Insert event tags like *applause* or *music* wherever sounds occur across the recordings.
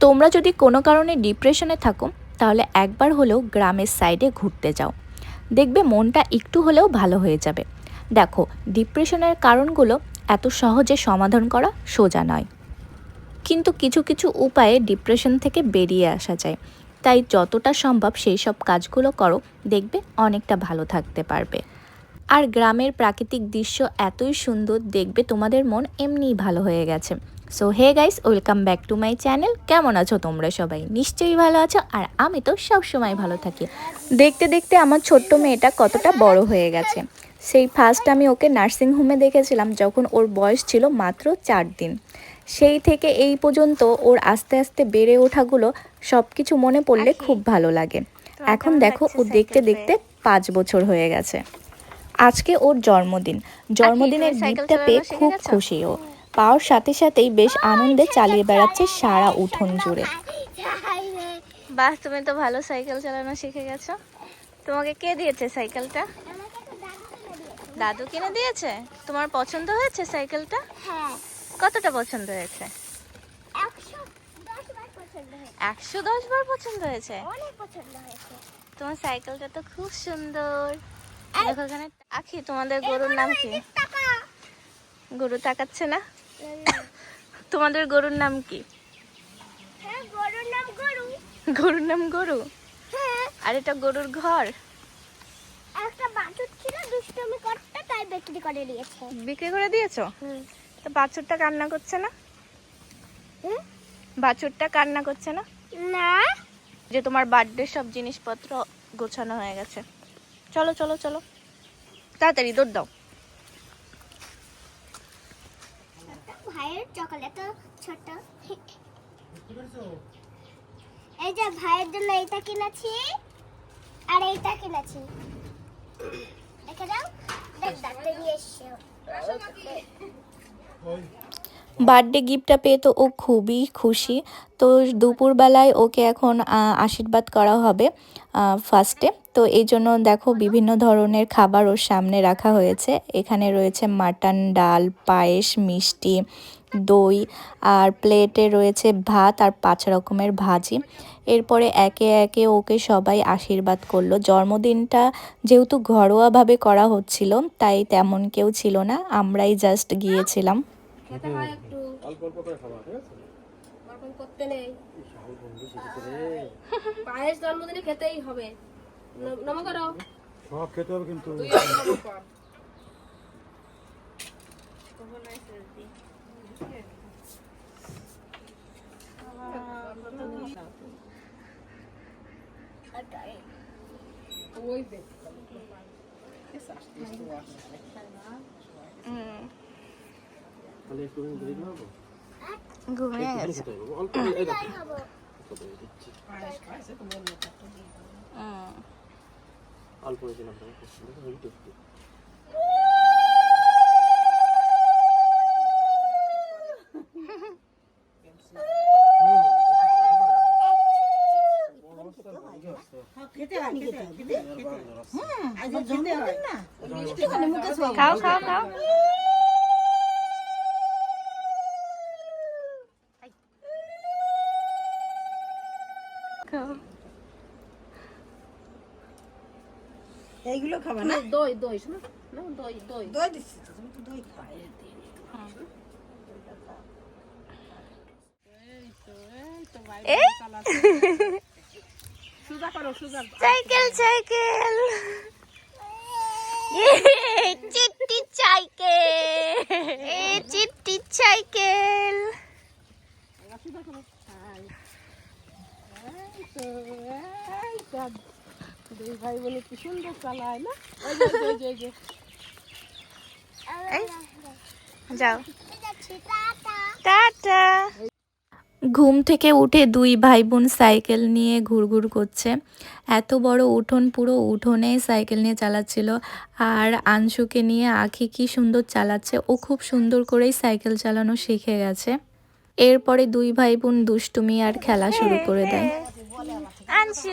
তোমরা যদি কোনো কারণে ডিপ্রেশনে থাকো, তাহলে একবার হলেও গ্রামের সাইডে ঘুরতে যাও। দেখবে মনটা একটু হলেও ভালো হয়ে যাবে। দেখো, ডিপ্রেশনের কারণগুলো এত সহজে সমাধান করা সোজা নয়। কিন্তু কিছু কিছু উপায়ে ডিপ্রেশন থেকে বেরিয়ে আসা যায়। তাই যতটা সম্ভব সেই সব কাজগুলো করো, দেখবে অনেকটা ভালো থাকতে পারবে। আর গ্রামের প্রাকৃতিক দৃশ্য এতই সুন্দর, দেখবে তোমাদের মন এমনিই ভালো হয়ে গেছে। So hey guys welcome back to my channel কেমন আছো তোমরা সবাই? নিশ্চয়ই ভালো আছো আর আমি তো সবসময় ভালো থাকি। দেখতে দেখতে আমার ছোট্ট মেয়েটা কতটা বড় হয়ে গেছে। সেই ফার্স্ট আমি ওকে নার্সিং হোমে দেখেছিলাম যখন ওর বয়স ছিল মাত্র চার দিন। সেই থেকে এই পর্যন্ত ওর আস্তে আস্তে বেড়ে ওঠাগুলো সব কিছু মনে পড়লে খুব ভালো লাগে। এখন দেখো ও দেখতে দেখতে পাঁচ বছর হয়ে গেছে। আজকে ওর জন্মদিন। জন্মদিনের গিফটটা পেয়ে খুব খুশি ও। পাওয়ার সাথে সাথেই বেশ আনন্দে চালিয়ে বেড়াচ্ছে সারা উঠোন জুড়ে। বাহ তুমি তো ভালো সাইকেল চালানো শিখে গেছো। তোমাকে কে দিয়েছে সাইকেলটা? দাদু কিনে দিয়েছে? তোমার পছন্দ হয়েছে সাইকেলটা? হ্যাঁ। কতটা পছন্দ হয়েছে? একশো দশ বার পছন্দ হয়েছে। একশো দশ বার পছন্দ হয়েছে? অনেক পছন্দ হয়েছে। তোমার সাইকেলটা তো খুব সুন্দর। দেখো এখানে আখি তোমাদের গরুর নাম কি? গরু তাকাচ্ছে না? তোমাদের গরুর নাম কি? হ্যাঁ গরুর নাম গরু। গরুর নাম গরু? হ্যাঁ। আর এটা গরুর ঘর? একটা বাছুর ছিল দুষ্টমি করতে তাই বিক্রি করে দিয়েছে। বিক্রি করে দিয়েছ? তো বাছুরটা কান্না করছে না? হুম? বাছুরটা কান্না করছে না? না। যে তোমার বার্থডে সব জিনিসপত্র গোছানো হয়ে গেছে। চলো চলো চলো। তাড়াতাড়ি দৌড় দাও। ভাইয়ের চকলেট ছোট। এই যে ভাইয়ের জন্য এইটা কিনেছি আর এইটা কিনেছি। দেখে যাও দেখ ডাক্তার নিয়ে এসছে। বার্থডে গিফটটা পেয়ে তো ও খুবই খুশি। তো দুপুরবেলায় ওকে এখন আশীর্বাদ করা হবে ফার্স্টে তো এই জন্য দেখো বিভিন্ন ধরনের খাবার ওর সামনে রাখা হয়েছে। এখানে রয়েছে মাটন ডাল, পায়েস, মিষ্টি, দই, আর প্লেটে রয়েছে ভাত আর পাঁচ রকমের ভাজি। এরপরে একে একে ওকে সবাই আশীর্বাদ করল। জন্মদিনটা যেহেতু ঘরোয়াভাবে করা হচ্ছিল, তাই তেমন কেউ ছিল না। আমরাই জাস্ট গিয়েছিলাম। খেতে হয় একটু। ওরকম করতে নেই। পায়েস জন্মদিনে খেতেই হবে। নম করো। সব খেতে হবে কিন্তু। তুই একটু নম কর। ওই দেখ তাহলে একটু ঘুমিয়ে গেছে। অল্প এই দেখো। অল্প খাও খাও খাও। এইগুলো খাবা না? দই দই শোনো। না, দই দই। দই দিচ্ছি তো, তুমি তো দই খাও। এই সুজা করো সুজা সাইকেল সাইকেল। চিট্টি সাইকেল। এ চিট্টি সাইকেল। এই তো, এই তো। দুই ভাই বোনে কি সুন্দর চালায় না? যাও। টাটা। ঘুম থেকে উঠে দুই ভাই বোন সাইকেল নিয়ে ঘুরঘুর করছে। এত বড় উঠোন পুরো উঠোনে সাইকেল নিয়ে চালাচ্ছিল। আর আংশুকে নিয়ে আখি কি সুন্দর চালাচ্ছে। ও খুব সুন্দর করেই সাইকেল চালানো শিখে গেছে। এরপরে দুই ভাই বোন দুষ্টুমি আর খেলা শুরু করে দেয়। আনসু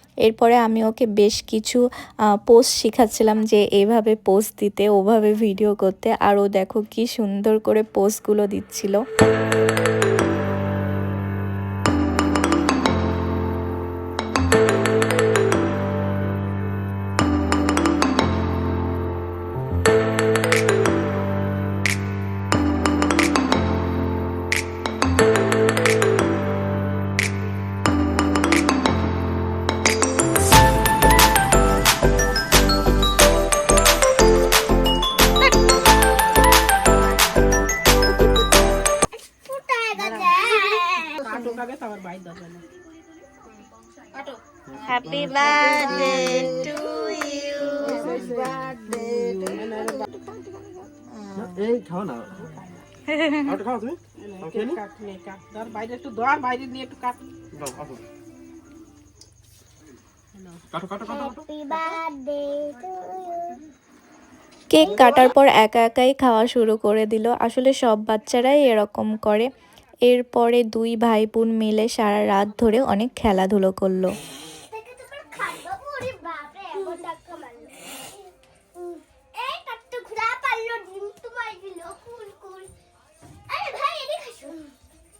এরপরে আমি ওকে বেশ কিছু পোস্ট শেখাচ্ছিলাম যে এভাবে পোস্ট দিতে, ওভাবে ভিডিও করতে, আর ও দেখো কি সুন্দর করে পোস্টগুলো দিচ্ছিল। হ্যাপি বার্থডে টু ইউ এই খাও না। আর খাও তুমি। আমি কাট নে। কাট ধর বাইরে একটু ধর বাইরে নিয়ে একটু কাট দাও, আসো। কাটো কাটো। কাটো কাটো। Happy birthday to you cake কাটার পর একা একাই খাওয়া শুরু করে দিল। আসলে সব বাচ্চারাই এরকম করে। এরপরে দুই ভাই বোন মিলে সারা রাত ধরে অনেক খেলাধুলো করল দেখে তোমার খাব ওরে বাপরে এমন ধাক্কা মারলো এই কাটতে ঘুরা পারল ডিম তোমার দিল কুল কুল আরে ভাই এদিকে আসো আমার সোনা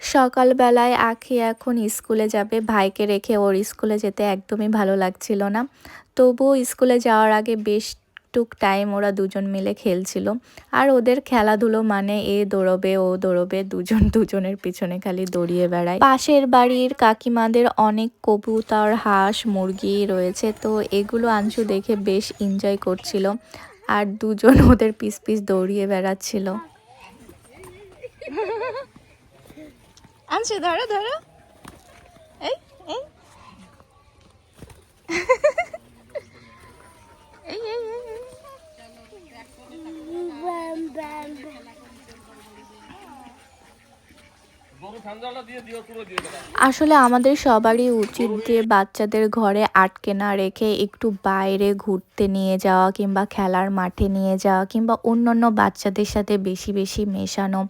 সকালবেলায় আখি এখন স্কুলে যাবে। ভাইকে রেখে ওর স্কুলে যেতে একদমই ভালো লাগছিল না। তবুও স্কুলে যাওয়ার আগে বেশ টুক টাইম ওরা দুজন মিলে খেলছিল। আর ওদের খেলাধুলো মানে এ দৌড়বে, ও দৌড়বে, দুজন *laughs* দুজনের পিছনে খালি দৌড়িয়ে বেড়ায়। পাশের বাড়ির কাকিমাদের অনেক কবুতর, হাঁস, মুরগি রয়েছে, তো এগুলো আংশু দেখে বেশ এনজয় করছিল। আর দুজন *laughs* ওদের পিস পিস দৌড়িয়ে বেড়াচ্ছিল। আনছু ধরো ধরো এই এই এই এই এই, এই। বাম বাম আসলে আমাদের সবারই উচিত যে বাচ্চাদের ঘরে আটকে না রেখে একটু বাইরে ঘুরতে নিয়ে যাওয়া কিংবা খেলার মাঠে নিয়ে যাওয়া কিংবা অন্যান্য বাচ্চাদের সাথে বেশি বেশি মেশানো।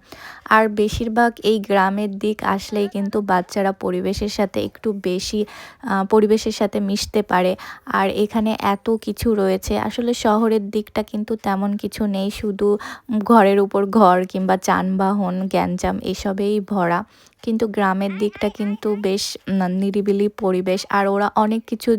আর বেশিরভাগ এই গ্রামের দিক আসলেই কিন্তু বাচ্চারা পরিবেশের সাথে একটু বেশি পরিবেশের সাথে মিশতে পারে। আর এখানে এত কিছু রয়েছে, আসলে শহরের দিকটা কিন্তু তেমন কিছু নেই। শুধু ঘরের উপর ঘর কিংবা যানবাহন, গ্যাঞ্জাম এসবেই ভরা। কিন্তু গ্রামের দিকটা কিন্তু বেশ নিরিবিলি পরিবেশ আর ওরা অনেক কিছু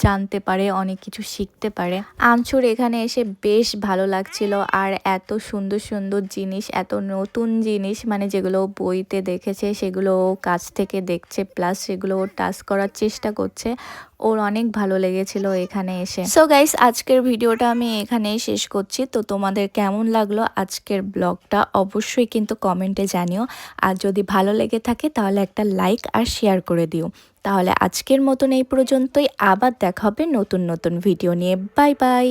জানতে পারে, অনেক কিছু শিখতে পারে। আনছুর এখানে এসে বেশ ভালো লাগছিল আর এত সুন্দর সুন্দর জিনিস, এত নতুন জিনিস মানে যেগুলো বইতে দেখেছে, সেগুলো কাছ থেকে দেখছে প্লাস সেগুলো টাচ করার চেষ্টা করছে। ওর অনেক ভালো লেগেছিল এখানে এসে। সো গাইস আজকের ভিডিওটা আমি এখানেই শেষ করছি। তো তোমাদের কেমন লাগল আজকের ব্লগটা অবশ্যই কিন্তু কমেন্টে জানিও। আর যদি ভালো লেগে থাকে তাহলে একটা লাইক আর শেয়ার করে দিও। তাহলে আজকের মতন এই পর্যন্তই। আবার দেখা হবে নতুন নতুন ভিডিও নিয়ে। Bye bye.